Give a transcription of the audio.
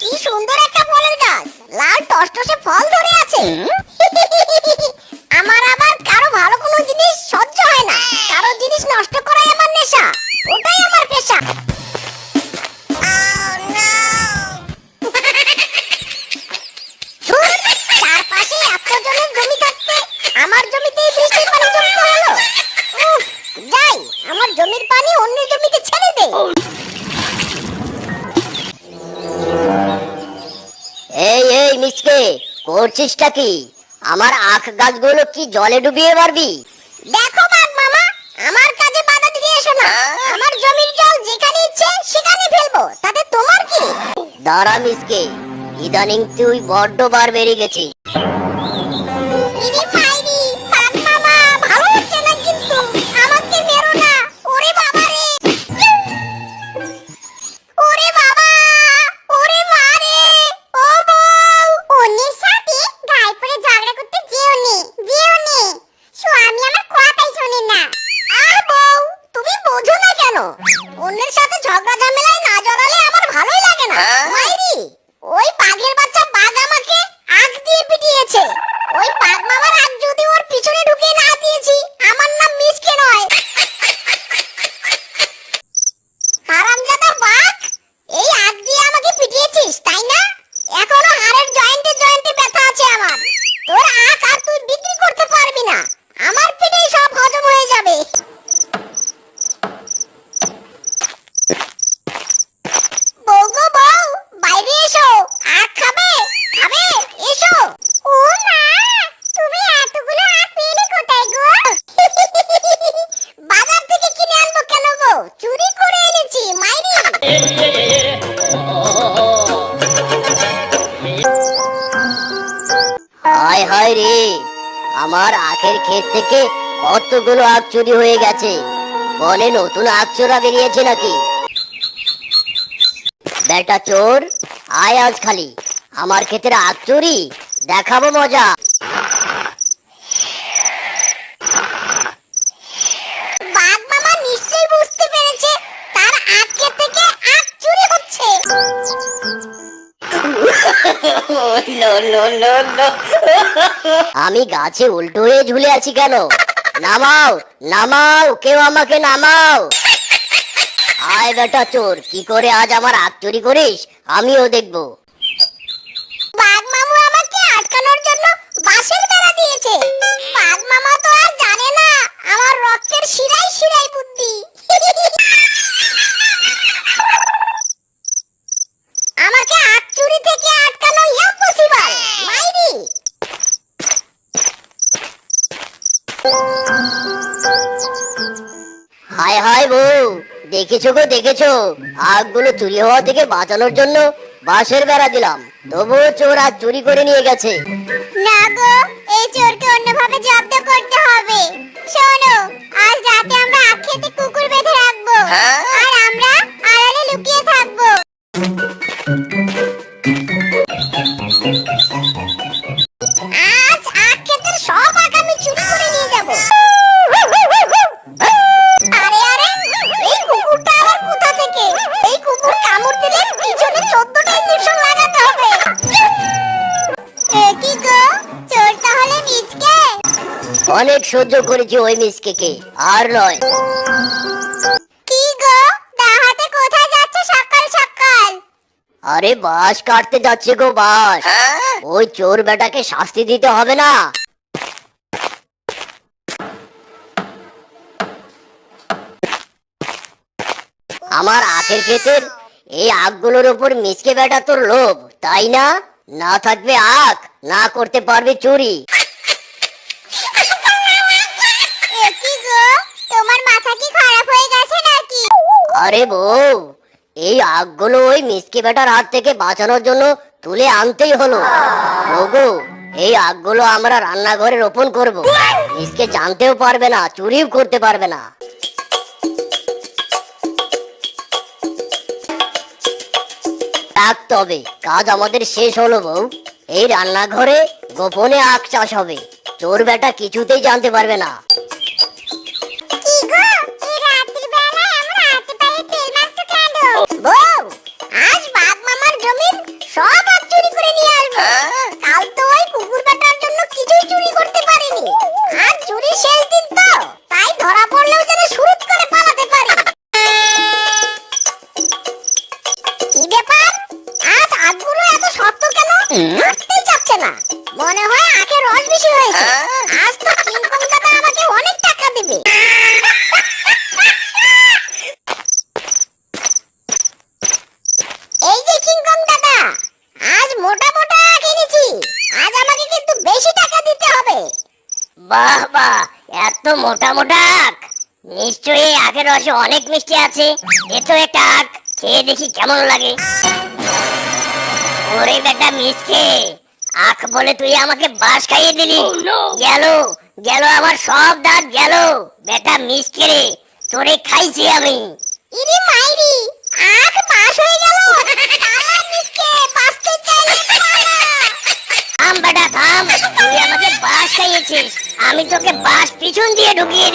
কি সুন্দর একটা ফলের গাছ। লাল টসটসে ফল ধরে আছে। আমার আবার কারও ভালো কোনো জিনিস সহ্য হয় না। কারও জিনিস নষ্ট করাই আমার নেশা। ওটাই আমার পেশা। আমার জমির পানি অন্যের জমিতে ছেড়ে দে। এই এই মিসকে করছিসটা কি? আমার আখ গাছগুলো কি জলে ডুবিয়ে পারবি দেখো বাঘ মামা আমার কাজে বাধা দিতে এসো না। আমার জমির জল যেখানে ইচ্ছে সেখানে ফেলব। তাতে তোমার কি? দাঁড়া মিসকে ইদানিং তুই বড্ড বার বেরিয়ে গেছিস। কেন? অন্যের সাথে ঝগড়া ঝামেলায় না জড়ালে আমার ভালোই লাগে না। মাইরি ওই পাগলের বাচ্চা বাঘ আমাকে আগ দিয়ে পিটিয়েছে। ওই বাঘ মামার আগ যদি ওর পিছনে ঢুকিয়ে না দিয়েছি আমার নাম মিসকে নয় হারামজাদা বাঘ এই আগ দিয়ে আমাকে পিটিয়েছিস তাই না এখনও হাড়ের জয়েন্টে জয়েন্টে ব্যথা আছে আমার তোর আখ আর তুই বিক্রি করতে পারবি না আমার পেটেই সব হজম হয়ে যাবে বউ গো বউ বাইরে এসো আখ খাবে খাবে এসো ও মা তুমি এতগুলো আখ পেলে কোথায় গো বাজার থেকে কিনে আনব কেন গো চুরি করে এনেছি মাইরি হায় হায় রে, আমার আখের ক্ষেত থেকে কতগুলো আখ চুরি হয়ে গেছে। বলে নতুন আখ চোরা বেরিয়েছে নাকি? বেটা চোর, আয় আজ খালি। আমার ক্ষেতের আখ চুরি, দেখাবো মজা। আমি গাছে উল্টো হয়ে ঝুলে আছি কেন? নামাও নামাও কেউ আমাকে নামাও। আয় বেটা চোর কি করে আজ আমার হাত চুরি করিস? আমিও দেখব। বাঘ মামু আমাকে আটকানোর জন্য বাঁশের বেড়া দিয়েছে। বাঘ মামা তো আর জানে না আমার রক্তের শিরাই শিরাই বুদ্ধি। আমাকে আখ চুরি থেকে আটকানো ইম্পসিবল মাইরি হায় হায় বউ, দেখেছ গো, দেখেছ? আগগুলো চুরি হওয়া থেকে বাঁচানোর জন্য বাঁশের বেড়া দিলাম। তবুও চোর আজ চুরি করে নিয়ে গেছে। না গো, এই চোরকে অন্যভাবে জব্দ করতে হবে। অনেক সহ্য করেছি ওই মিসকে আর নয়। কি গো? দাহাতে কোথায় যাচ্ছে সকাল সকাল? আরে বাস কাটতে যাচ্ছে গো বাস ওই চোর বেটাকে শাস্তি দিতে হবে না। আমার আখের ক্ষেতের এই আখগুলোর উপর মিসকে বেটা তোর লোভ তাই না? না থাকবে আখ না করতে পারবে চুরি। আরে বউ, এই আগগুলো ওই মিসকে বেটার হাত থেকে বাঁচানোর জন্য তুলে আনতেই হলো। ওগো এই আগগুলো আমরা রান্নাঘরে রোপণ করব। মিসকে জানতেও পারবে না, চুরিও করতে পারবে না। থাক তবে, কাজ আমাদের শেষ হলো বউ। এই রান্নাঘরে গোপনে আখ চাষ হবে। চোর বেটা কিছুতেই জানতে পারবে না। কেন চাচ্ছে না। মনে হয় আখের রস বেশি হয়েছে। আজ তো কিংকং দাদা আমাকে অনেক টাকা দিবে। এই যে কিংকং দাদা, আজ মোটা মোটা এনেছি। আজ আমাকে কিন্তু বেশি টাকা দিতে হবে। বাহ বাহ, এত মোটা মোটা আখ। নিশ্চয়ই আখের রসে অনেক মিষ্টি আছে। এ তো একটা আখ, খেয়ে দেখি কেমন লাগে। ওরে বেটা মিসকে আখ বলে তুই আমাকে বাস খাইয়ে দিলি। গেল গেল আমার সব দাঁত গেল। বেটা মিসকে রে তোরে খাইছি আমি। ইরি মাইরি আখ পাস হয়ে গেল? পালা মিসকে বাঁচতে চাইলে পালা থাম বেটা থাম। তুই আমাকে বাস খাইয়েছিস। আমি তোকে বাস পিছন দিয়ে ঢুকিয়ে